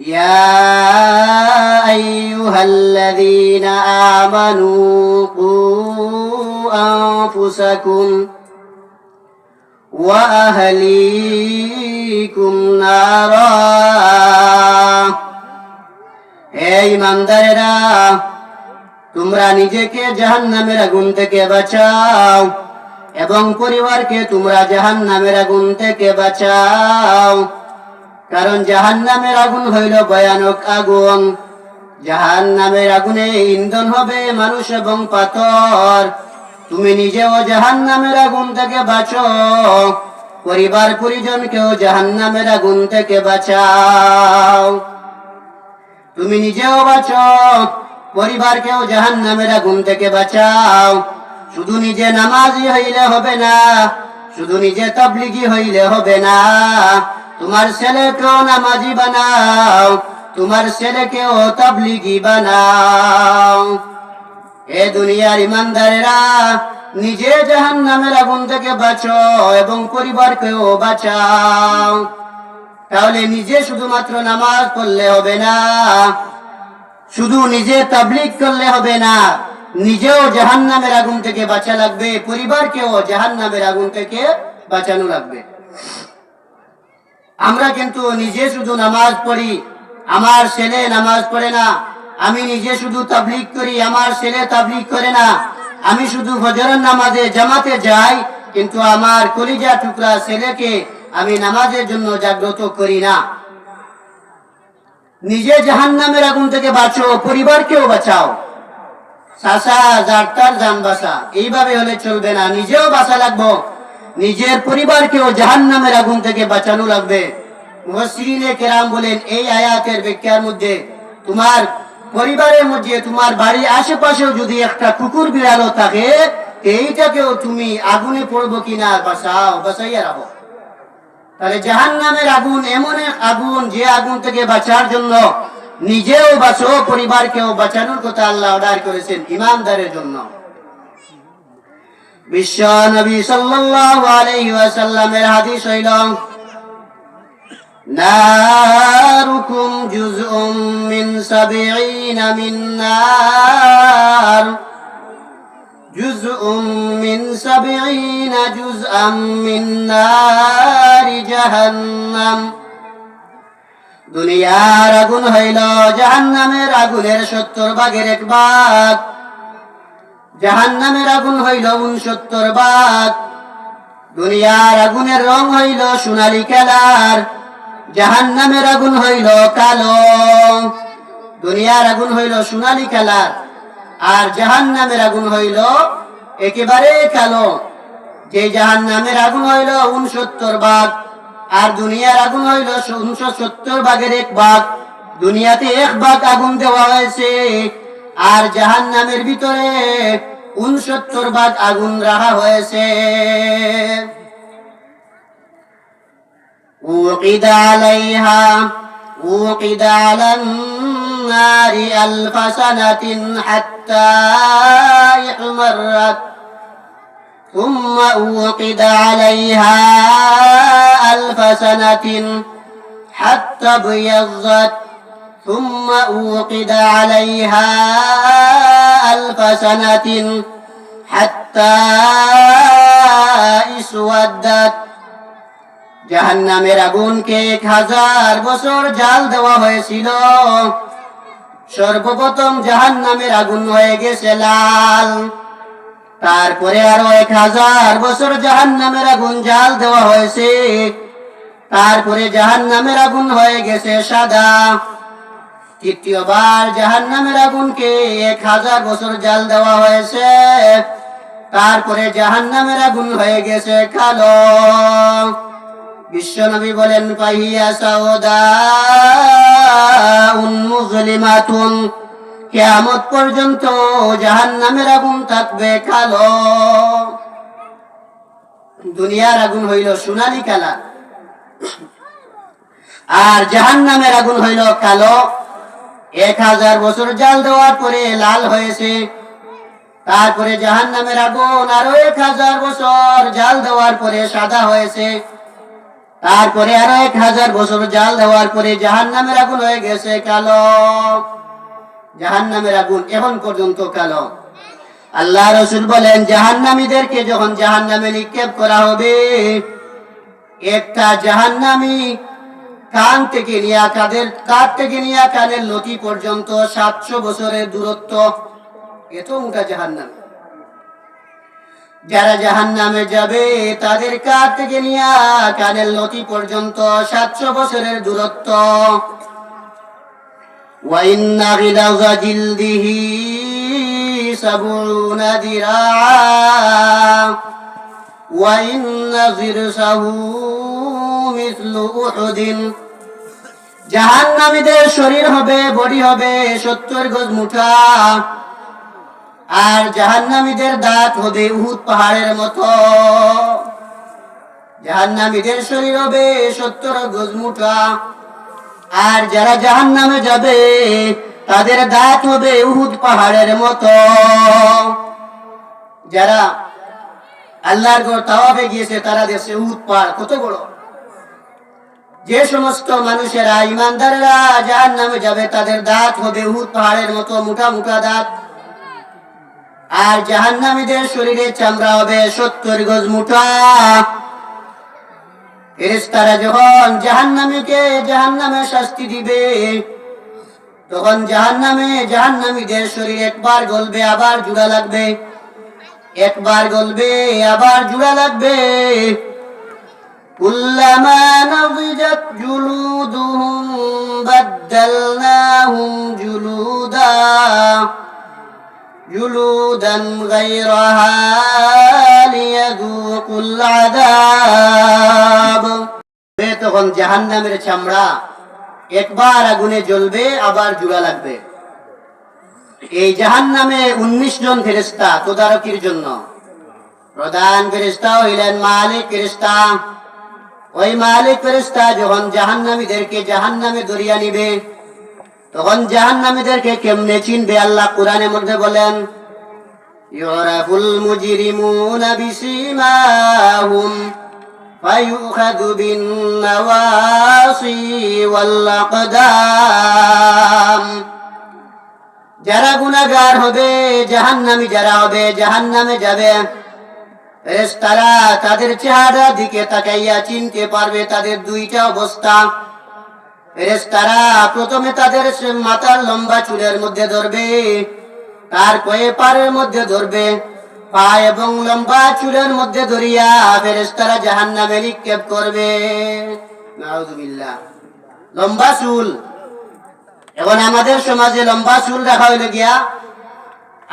يا أيها الذين آمنوا قوا أنفسكم وأهليكم نارا এই ইমানদারেরা তোমরা নিজেকে জাহান্নামের আগুন থেকে বাঁচাও এবং পরিবারকে তোমরা জাহান্নামের আগুন থেকে বাঁচাও কারণ জাহান্নামের আগুন হইল ভয়ানক আগুন। জাহান্নামের আগুনে ইন্ধন হবে মানুষ এবং পাথর। তুমি নিজেও জাহান্নামের আগুন থেকে বাঁচো। পরিবার পরিজনকেও জাহান্নামের আগুন থেকে বাঁচাও। তুমি নিজেও বাঁচো, পরিবারকেও জাহান্নামের আগুন থেকে বাঁচাও। শুধু নিজে নামাজি হইলে হবে না, শুধু নিজে তবলিগি হইলে হবে না। তোমার ছেলেকেও নামাজি বানাও, তোমার ছেলেকেও তবলিগি বানাও। এ দুনিয়ার ইমানদারেরা, নিজে জাহান নামের আগুন থেকে বাঁচো এবং পরিবারকেও বাঁচাও। তাহলে নিজে শুধুমাত্র নামাজ পড়লে হবে না, শুধু নিজে তাবলিগ করলে হবে না, নিজেও জাহান নামের আগুন থেকে বাঁচা লাগবে, পরিবারকেও জাহান নামের আগুন থেকে বাঁচানো লাগবে। আমরা কিন্তু নিজে শুধু নামাজ পড়ি। আমার ছেলে নামাজ পড়ে না। আমি নিজে শুধু তাবলিগ করি, আমার ছেলে তাবলিগ করে না। আমি শুধু ফজরের নামাজে জামাতে যাই, কিন্তু আমার কলিজা টুকরা ছেলেকে আমি নামাজের জন্য জাগ্রত করি না। নিজে জাহান নামের আগুন থেকে বাঁচো, পরিবারকেও বাঁচাও। সাসা জারতার জান বাসা এইভাবে হলে চলবে না। নিজেও বাসা লাগবো। নিজের পরিবারকেও জাহান নামের আগুন থেকে বাঁচানো লাগবে। কেরাম বলেন, এই আয়াতের ব্যাখ্যার মধ্যে তোমার পরিবারের মধ্যে, তোমার বাড়ির আশেপাশেও যদি একটা কুকুর বিড়ালও থাকে, এইটাকেও তুমি আগুনে পড়ব কিনা? বাঁচাও, বাঁচাইয়া রাখো। তাহলে জাহান নামের আগুন এমন আগুন, যে আগুন থেকে বাঁচার জন্য নিজেও বাঁচো, পরিবারকেও বাঁচানোর কথা আল্লাহ অর্ডার করেছেন ইমানদারের জন্য। বিশ্ব নবী সাল্লাল্লাহু আলাইহি ওয়াসাল্লামের হাদিস হইল নারুকুম জুজউম মিন সাবঈনা মিন নার جزء من سبعين جزءا من نار جهنم দুনিয়ার আগুন হইল জাহান্নামের আগুনের সত্তর ভাগের এক ভাগ জাহান্নামের আগুন হইল উনসত্তর ভাগ দুনিয়ার আগুনের রং হইল সোনালী কালার। জাহান্নামের আগুন হইল কালো। দুনিয়ার আগুন হইল সোনালী কালার। আর জাহান নামের আগুন হইল একেবারে কালো। যে জাহান নামের আগুন হইল উনসত্তর ভাগ আর দুনিয়ার আগুন হইল উনশো সত্তর ভাগের এক ভাগ। দুনিয়াতে এক ভাগ আগুন দেওয়া হয়েছে। আর জাহান নামের ভিতরে উনসত্তর ভাগ আগুন রাখা হয়েছে وقد عليها وقد على النار ألف سنة حتى احمرت ثم أوقد عليها ألف سنة حتى ابيضت ثم أوقد عليها ألف سنة حتى اسودت জাহান্নামের আগুনকে এক হাজার বছর জাল দেওয়া হয়েছিল সর্বপ্রথম জাহান্নামের আগুন হয়ে গেছে লাল তারপরে আরো এক হাজার বছর জাহান্নামের আগুন জাল দেওয়া হয়েছে তারপরে জাহান্নামের আগুন হয়ে গেছে সাদা তৃতীয়বার জাহান্নামের আগুনকে এক হাজার বছর জাল দেওয়া হয়েছে। তারপরে জাহান্নামের আগুন হয়ে গেছে কালো। বিশ্বনবী বলেন পাহিয়া সাউদা মুজলিমাতুন। কিয়ামত পর্যন্ত জাহান্নামের আগুন থাকবে কালো। দুনিয়ার আগুন হইল সোনালী কালা আর জাহান্নামের আগুন হইল কালো। এক হাজার বছর জাল দেওয়ার পরে লাল হয়েছে। তারপরে জাহান্নামের আগুন আরও এক হাজার বছর জাল দেওয়ার পরে সাদা হয়েছে। তারপরে আরও এক হাজার বছর জাল দেওয়ার পরে জাহান নামের আগুন হয়ে গেছে কালো। জাহান নামের আগুন এখন পর্যন্ত কালো। আল্লাহ রসুল বলেন, জাহান্নামীদেরকে যখন জাহান নামে নিক্ষেপ করা হবে, একটা জাহান্নামী কান থেকে নিয়ে কাদের কাঠ থেকে নিয়ে কানের লতি পর্যন্ত সাতশো বছরের দূরত্ব এত মোটা জাহান্নাম যারা জাহান নামে যাবে তাদের কাঠ থেকে নিয়ে কানের লতি পর্যন্ত সাতশো বছরের দূরত্ব وإن غلظ جلده سبعون ذراعا وإن ضرسه মিসলু উহুদিন। শরীর হবে, বডি হবে, সত্তর গজ মুঠা। আর জাহান্নামীদের দাঁত হবে উহুদ পাহাড়ের মতো। জাহান্নামীদের শরীর হবে সত্তর গজ মুঠা। আর যারা জাহান্নামে যাবে, তাদের দাঁত হবে উহুদ পাহাড়ের মতো। যারা আল্লাহর গড় তাওয়াবে গিয়েছে, তারা দেশে উহুদ পাহাড় কত বড়। যে সমস্ত মানুষেরা ইমানদারেরা জাহান নামে যাবে, তাদের দাঁত হবে উহুদ পাহাড়ের মতো, মোটা মোটা দাঁত। আর জাহান্নামীদের শরীরে চামড়া হবে সত্তর গজ মোটা। ফেরেশতারা যখন জাহান্নামীকে জাহান্নামে শাস্তি দিবে, তখন জাহান্নামে জাহান্নামীদের শরীর একবার গলবে, আবার জুড়া লাগবে। একবার গলবে, আবার জুড়া লাগবে। كلما نضجت جلودهم بدلناهم جلودا جلودا غيرها ليذوقوا العذاب তখন জাহান্নামের চামড়া একবার আগুনে জ্বলবে আবার জুড়া লাগবে এই জাহান্নামে উনিশ জন ফেরেস্তা তদারকির জন্য প্রধান ফেরেস্তা হইলেন মালিক ফেরেস্তা ওই মালিক ফেরেস্তা যখন জাহান্নামীদেরকে জাহান্নামে দরিয়া নিবে তখন জাহান্নামীদেরকে কেমনে চিনবে আল্লাহ কোরআনের মধ্যে বলেন ইউরাফুল মুজরিমুনা বিসিমাহুম فيؤخذ بالنواصي والأقدام যারা গুনাহগার হবে জাহান্নামী যারা হবে জাহান্নামে যাবে ফেরেশতারা তাদের চেহারা দিকে তাকাইয়া চিনতে পারবে তাদের দুইটা অবস্থা। ফেরেশতারা প্রথমে তাদের মাথার লম্বা চুলের মধ্যে ধরবে, তার কয়ে পারের মধ্যে ধরবে, পা এবং লম্বা চুলের মধ্যে ধরিয়া ফেরেশতারা জাহান্নামে নিক্ষেপ করবে। লম্বা চুল। এখন আমাদের সমাজে লম্বা চুল রাখা হইলে গিয়া,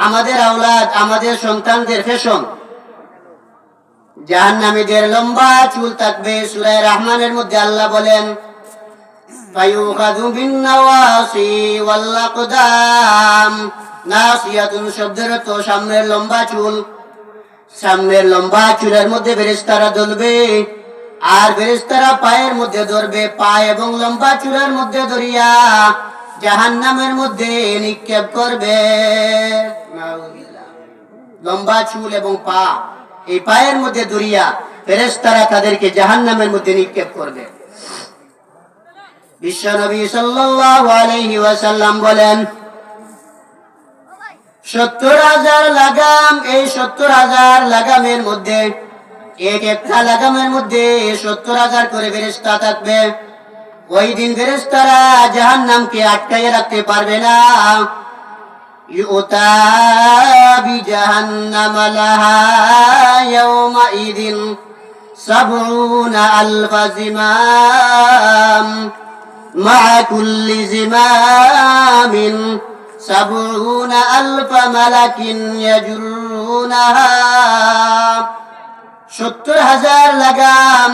আমাদের আওলাদ, আমাদের সন্তানদের ফ্যাশন। জাহান্নামীদের লম্বা চুল থাকবে, সুরায় রহমানের মধ্যে আল্লাহ বলেন তো সামনের লম্বা চুল। সামনের লম্বা চুলের মধ্যে আর বেরেস্তারা পায়ের মধ্যে ধরবে, পা এবং লম্বা মধ্যে ধরিয়া জাহান নামের মধ্যে নিক্ষেপ করবে। লম্বা চুল এবং পা। এই পায়ের মধ্যে ধরিয়া ফেরেশতারা তাদেরকে জাহান্নামের মধ্যে নিক্ষেপ করবে। বিশ্বনবী ওয়াসাল্লাম বলেন, সত্তর হাজার লাগাম, এই সত্তর হাজার লাগামের মধ্যে, এক একটা লাগামের মধ্যে সত্তর হাজার করে ফেরেস্তা থাকবে। ওই দিন ফেরেস্তারা জাহান নামকে আটকাইয়ে রাখতে পারবে না। ইউতা বিজাহান্নাম লাহা ইয়াউমাইদিন সাবউনা আলফা জিমাম مع كل زمام سبعون ألف ملك يجرونها সত্তর হাজার লাগাম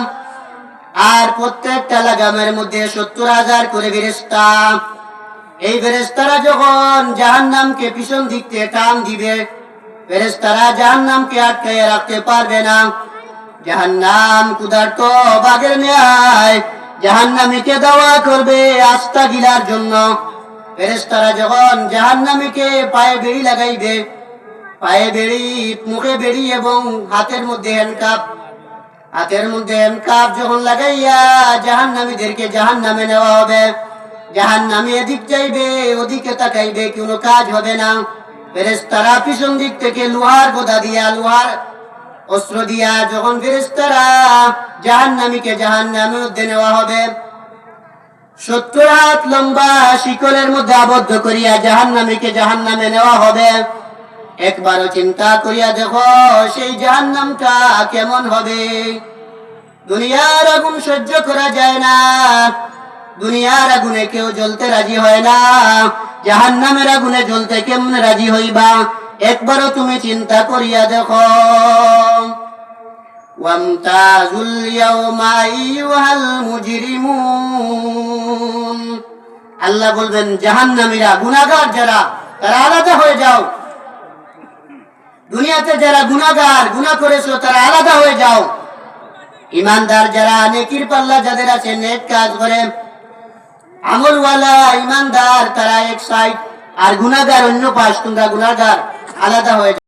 আর প্রত্যেকটা লাগামের মধ্যে সত্তর হাজার করে ফেরেস্তা এই ফেরেস্তারা যখন জাহান্নামকে পিছন দিক থেকে টান দিবে ফেরেস্তারা জাহান্নামকে আটকাইয়ে রাখতে পারবে না। জাহান্নাম কুদার্ত বাগের ন্যায় জাহান্নামীকে দাওয়া করবে আস্থা গিলার জন্য। ফেরেশতারা যখন জাহান্নামীকে পায়ে বেড়ি লাগাইবে, পায়ে বেড়ি, মুখে বেড়ি এবং হাতের মধ্যে হ্যান্ডকাপ হাতের মধ্যে কাপ যখন লাগাইয়া জাহান নামীদেরকে জাহান নামে নেওয়া হবে জাহান নামে এদিক চাইবে, ওদিকে তাকাইবে, কোনো কাজ হবে না। ফেরেস্তারা পিছন দিক থেকে লোহার গোদা দিয়া, লোহার অস্ত্র দিয়া, যখন ফেরেস্তারা জাহান নামীকে জাহান নামের মধ্যে নেওয়া হবে, সত্তর হাত লম্বা শিকলের মধ্যে আবদ্ধ করিয়া জাহান নামীকে জাহান নামে নেওয়া হবে। একবারও চিন্তা করিয়া দেখো, সেই জাহান নামটা কেমন হবে? দুনিয়ার আগুন সহ্য করা যায় না। দুনিয়ার আগুনে কেউ জ্বলতে রাজি হয় না জাহান নামের আগুনে জ্বলতে কেমন রাজি হইবা একবারও তুমি চিন্তা করিয়া দেখো وامتازوا اليوم أيها المجرمون আল্লাহ বলবেন জাহান্নামীরা গুনাহগার যারা তারা আলাদা হয়ে যাও দুনিয়াতে যারা গুনাহগার গুনাহ করেছো তারা আলাদা হয়ে যাও ইমানদার যারা নেকির পাল্লা যাদের আছে নেক কাজ করে আমলওয়ালা ইমানদার তারা এক সাইড আর গুণাগার অন্য পাশ তোমরা গুণাগার আলাদা হয়ে